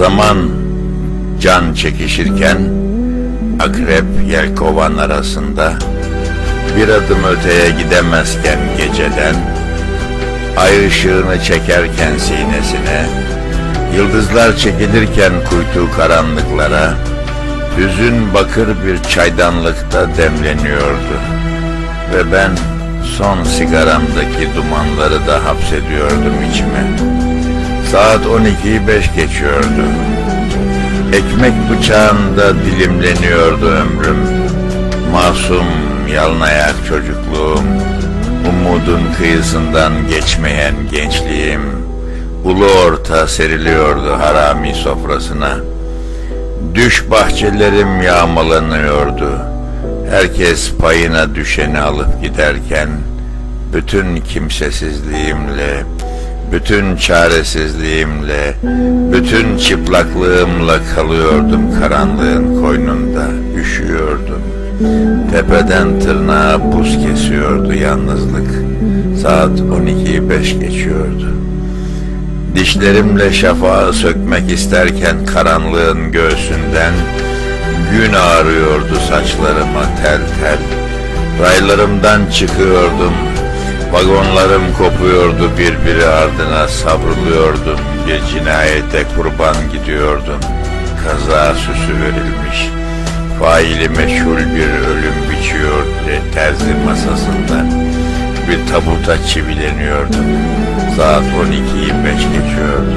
Zaman can çekişirken akrep yelkovan arasında bir adım öteye gidemezken geceden ay ışığını çekerken sinesine yıldızlar çekilirken kuytu karanlıklara hüzün bakır bir çaydanlıkta demleniyordu ve ben son sigaramdaki dumanları da hapsediyordum içime. Saat 12'yi 5 geçiyordu. Ekmek bıçağında dilimleniyordu ömrüm. Masum, yalnayak çocukluğum. Umudun kıyısından geçmeyen gençliğim. Ulu orta seriliyordu harami sofrasına. Düş bahçelerim yağmalanıyordu. Herkes payına düşeni alıp giderken bütün kimsesizliğimle, bütün çaresizliğimle, bütün çıplaklığımla kalıyordum karanlığın koynunda, üşüyordum. Tepeden tırnağa buz kesiyordu yalnızlık. Saat 12'yi 5 geçiyordu. Dişlerimle şafağı sökmek isterken karanlığın göğsünden gün ağrıyordu saçlarıma tel tel. Raylarımdan çıkıyordum. Vagonlarım kopuyordu birbiri ardına savruluyordum. Bir cinayete kurban gidiyordum. Kaza süsü verilmiş. Faili meşhur bir ölüm biçiyor terzi masasında. Bir tabuta çivileniyordum. Saat 12'yi 5 geçiyordu.